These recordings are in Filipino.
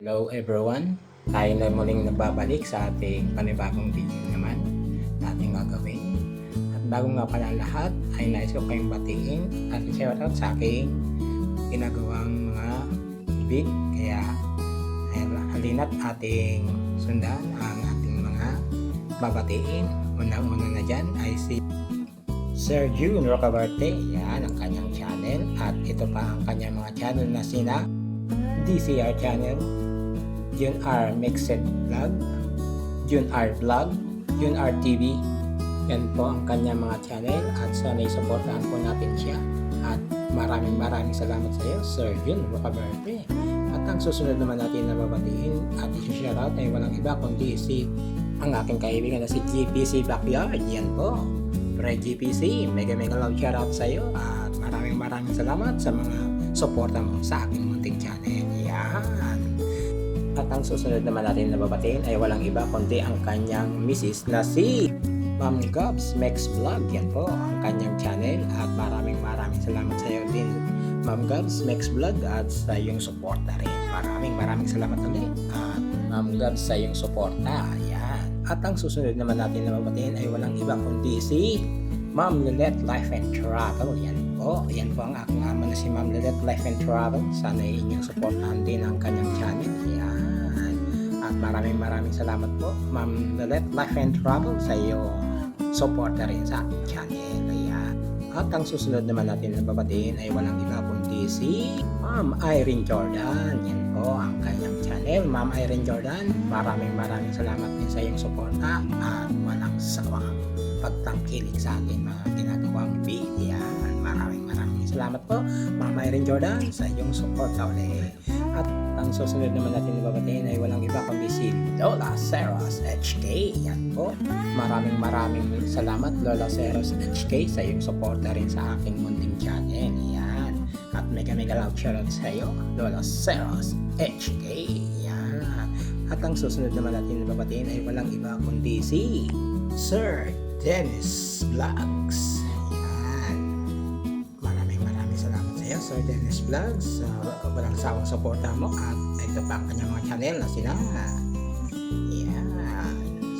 Hello everyone, tayo na muling nagbabalik sa ating panibagong video naman na ating gagawin. At bago nga pala lahat, ay nais ko kayong batiin at shoutout sa aking ginagawang mga big. Kaya ay, halina't ating sundan ang ating mga babatiin. Unang-una na dyan ay si Sir June Rocabarte. Yan ang kanyang channel. At ito pa ang kanyang mga channel na sina DCR channel, Jun R Mixed Vlog, Jun R Vlog, Jun R TV. Yan po ang kanyang mga channel at sana'y supportahan po natin siya. At maraming maraming salamat sa iyo, Sir Jun Rocaberte. At ang susunod naman natin na babatiin at isi-shoutout ay walang iba kundi si ang aking kaibigan na si GPC Backyard. Yan po. Pre GPC, mega mega love shoutout sa iyo at maraming maraming salamat sa mga suporta mo sa aking munting channel. Yan. At ang susunod naman natin na babatiin ay walang iba kundi ang kanyang misis na si Ma'am Gabs Mex Vlog. Yan po ang kanyang channel at maraming maraming salamat sa iyo din Ma'am Gabs Mex Vlog at sa iyong suporta rin. Maraming maraming salamat ulit at Ma'am Gabs sa iyong suporta. Yan. At ang susunod naman natin na babatiin ay walang iba kundi si Ma'am Lilette Life and Travel. Yan po. Yan po ang aking ama na si Ma'am Lilette Life and Travel. Sana inyong supportahan din ang kanyang channel. Yan. At maraming maraming salamat po Ma'am Lilette Life and Travel sa iyo suporta rin sa channel. Yan. At ang susunod naman natin na babatiin ay walang iba kundi si Ma'am Irene Jordan. Yan po ang kanyang channel. Ma'am Irene Jordan, maraming maraming salamat din sa iyong suporta at walang sawang pagtangkilik sa ating mga ginagawang video. Salamat po Ma'am Irene Jordan sa iyong suporta ulit. At ang susunod naman natin na babatiin ay walang iba kundi si Lola Seros HK. Yan po. Maraming maraming salamat Lola Seros HK sa iyong suporta rin sa aking munting channel. Yan. At mega mega loud shoutout sa iyo Lola Seros HK. Yan. At ang susunod naman natin na babatiin ay walang iba kundi si Sir Dennis Vlogs. Sir Dennis Vlogs sa walang sawang suporta mo at ito pa ang kanyang mga channel na sila. Yan.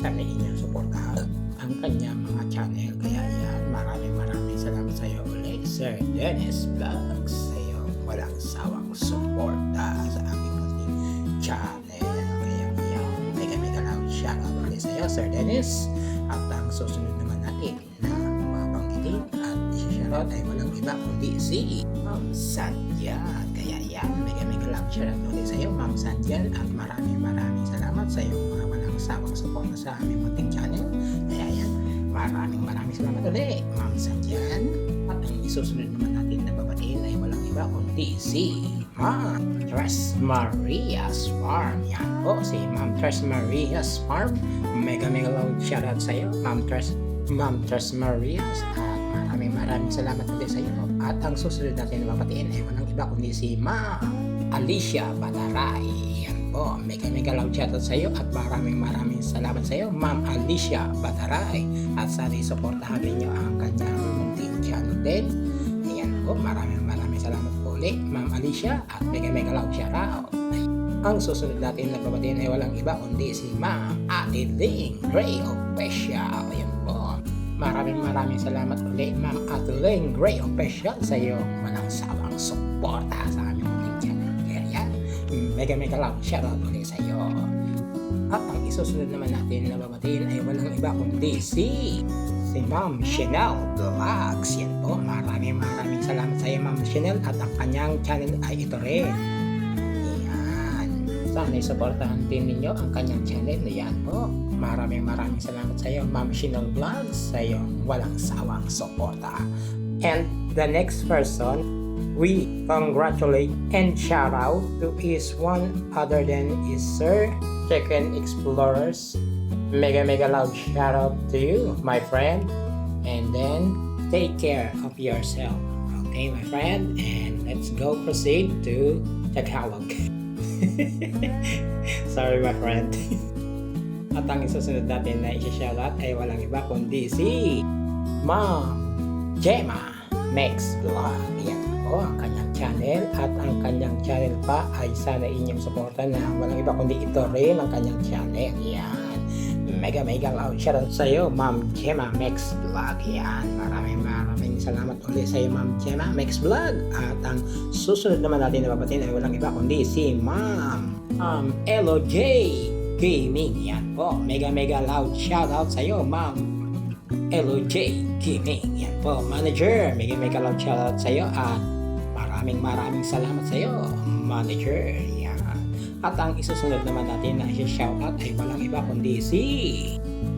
Sana inyong suportahan ang kanyang mga channel. Kaya yan, maraming maraming salamat sa iyo ulit, Sir Dennis Vlogs. Sa iyo, walang sawang suporta sa aming munting channel. Kaya yan, mega mega loud shoutout ulit sa iyo, Sir Dennis. At ang susunod naman natin na mabanggitin at isi-shoutout ay walang iba kundi si Ma'am Sandya. Kaya yan, mega mega loud shoutout ulit sa iyo, Ma'am Sandya. At maraming maraming salamat sa iyo mga walang sawang suporta sa aming munting channel. Kaya yan, maraming maraming salamat ulit, Ma'am Sandyan. At ang isusunod naman natin na babatiin ay walang iba kundi si Ma'am Tres Maria's Farm. Yan po, si Ma'am Tres Maria's Farm. Mega mega loud shoutout sa iyo, Ma'am Tres, Ma'am Tres Maria's. At maraming maraming salamat ulit sa iyo. At ang susunod natin na babatiin ay walang iba kundi si Ma'am Alicia Bataray. Yan po, mega mega loud shoutout sa iyo at maraming maraming salamat sa iyo, Ma'am Alicia Bataray. At sana isuportahan ninyo ang kanyang munting channel din. Ayan po, maraming maraming salamat po ulit, Ma'am Alicia at mega mega loud shoutout. Ang susunod natin na babatiin ay walang iba kundi si Ma'am Ate Ling Gray Official. Ayan po. Maraming maraming salamat ulit, Ma'am Ate Ling Gray Official sa iyo walang sawang suporta sa aming munting channel. Kaya mega mega loud shoutout ulit sa iyo. At ang isusunod naman natin na babatiin ay walang iba kundi si si Ma'am Chanel Vlogs. Yan po, maraming maraming salamat sa iyo Ma'am Chanel at ang kanyang channel ay ito rin. Yan. Sana supportahan din ninyo ang kanyang channel. Yan po. Maraming maraming salamat sa iyo Ma'am Chanel Vlogs sa iyong walang sawang suporta. And the next person we congratulate and shout out to is one other than is Sir Chicken Explorers. Mega mega loud shout out to you, my friend. And then take care of yourself. Okay, my friend, and let's go proceed to Tagalog. Sorry, my friend. At ang isusunod natin na isi-shoutout ay walang iba kundi si Ma'am Gemma Max Vlog. Yan po. ang kanyang channel at ang kanyang channel pa ay sana inyong suportan na walang iba kundi ito rin ang kanyang channel. Yan. Mega mega loud shoutout sa iyo, Ma'am Gemma Max Vlog. Yan. Maraming maraming salamat ulit sa iyo, Ma'am Gemma Max Vlog. At ang susunod naman natin na babatiin ay walang iba kundi si Ma'am um, LOJ Gaming. Yan po. Mega mega loud shoutout sa iyo, Ma'am LOJ Gaming. Yan po, manager. Mega mega loud shoutout sa iyo at maraming maraming salamat sa iyo, manager. Yan. At ang isusunod naman natin na i-shoutout ay walang iba kundi si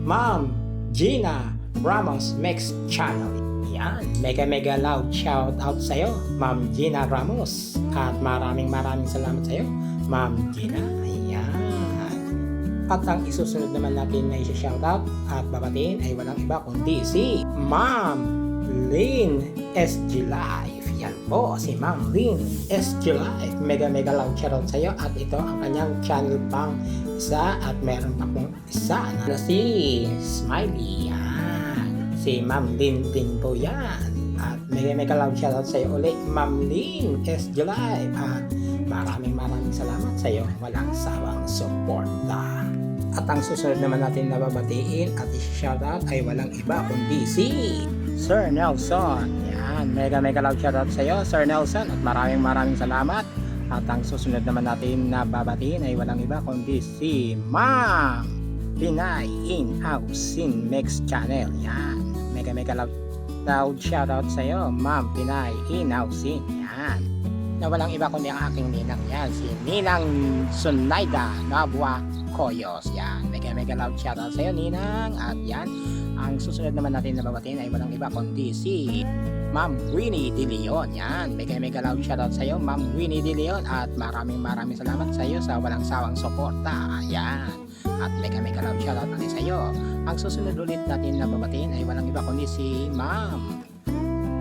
Ma'am Gina Ramos Mix Channel. Yan, mega mega loud shoutout sa iyo, Ma'am Gina Ramos. At maraming maraming salamat sa iyo, Ma'am Gina. At ang isusunod naman natin na i-shoutout at babatiin ay walang iba kundi si Ma'am Lynn SG Live. Yan po, si Ma'am Lynn SG Live. Mega mega loud shoutout sa iyo at ito ang kanyang channel pang isa at meron pa pong isa na si Smiley. Yan. Si Ma'am Lynn din po yan. At mega mega loud shoutout sa iyo ulit, Ma'am Lynn SG Live. At maraming maraming salamat sa iyo. Walang sawang suporta. At ang susunod naman natin na babatiin at i-shoutout ay walang iba kundi si Sir Nelson. Yan, mega mega loud shoutout sa iyo, Sir Nelson. At maraming maraming salamat. At ang susunod naman natin na babatiin ay walang iba kundi si Ma'am Pinay in House in Mix Channel. Yan, mega mega loud, loud shoutout sa iyo, Ma'am Pinay in House in. Yan na walang iba kundi ang aking ninang yan, si Ninang Sunaida Nabwa Koyos. Yan, mega mega loud shoutout sa iyo, Ninang. At yan, ang susunod naman natin na babatiin ay walang iba kundi si Ma'am Winnie De Leon. Yan, mega mega loud shoutout sa iyo, Ma'am Winnie De Leon. At maraming maraming salamat sa iyo sa walang sawang suporta. Yan, at mega mega loud shoutout natin sa iyo. Ang susunod ulit natin na babatiin ay walang iba kundi si Ma'am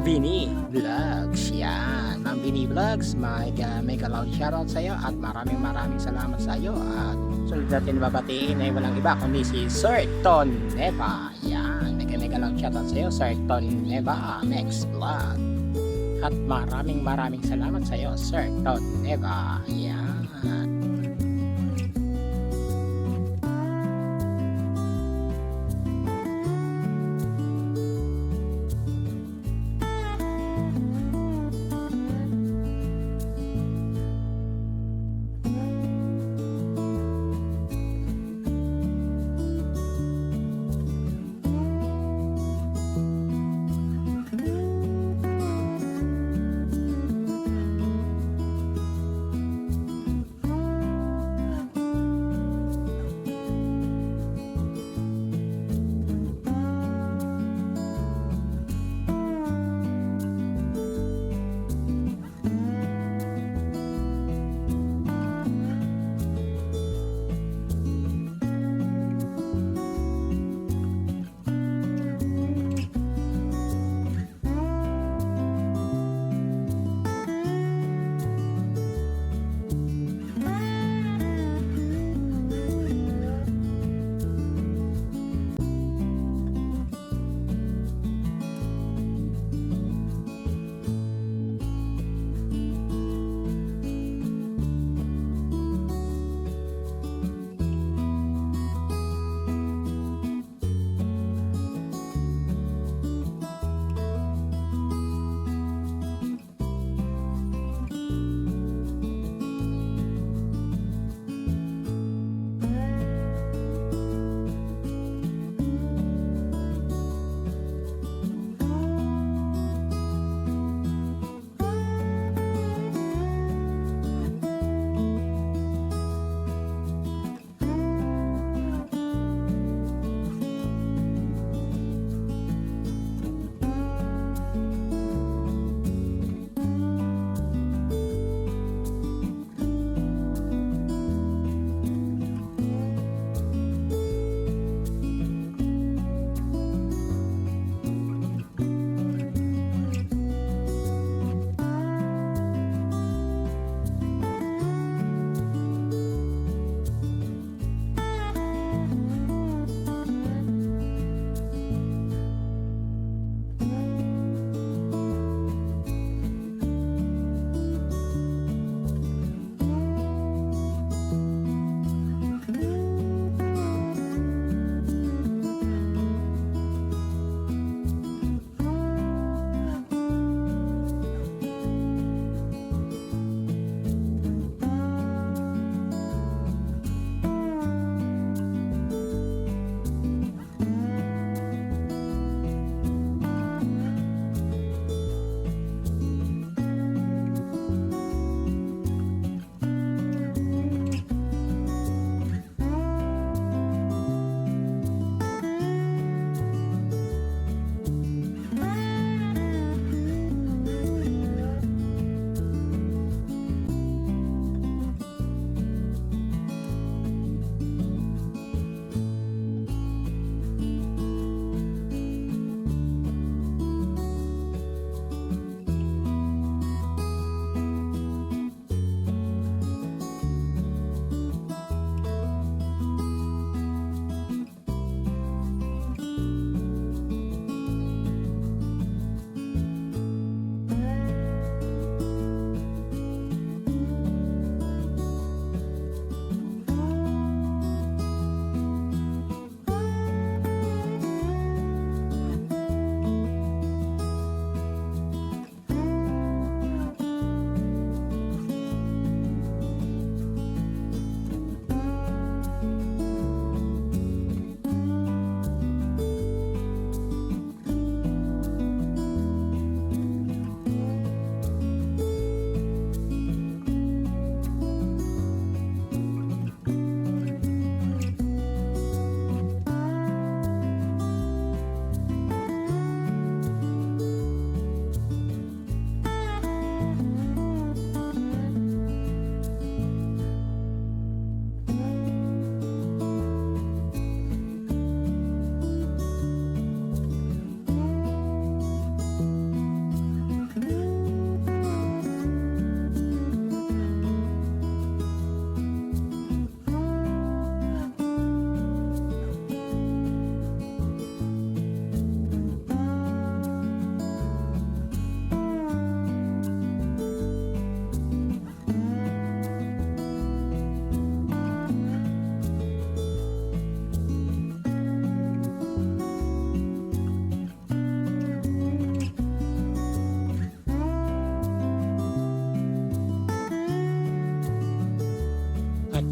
Vinny Vlogs. Yan. Ma'am Vinny Vlogs, mega, mega loud shoutout sa iyo at maraming maraming salamat sa iyo. At sunod natin babatiin ay walang iba kundi si Sir Ton Neva. Yan. Mega, mega loud shoutout sa iyo, Sir Ton Neva. Next vlog. At maraming maraming salamat sa iyo, Sir Ton Neva. Yan.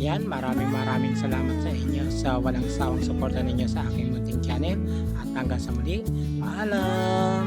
Yan, maraming maraming salamat sa inyo sa walang sawang suporta ninyo sa aking munting channel. At hanggang sa muli, paalam!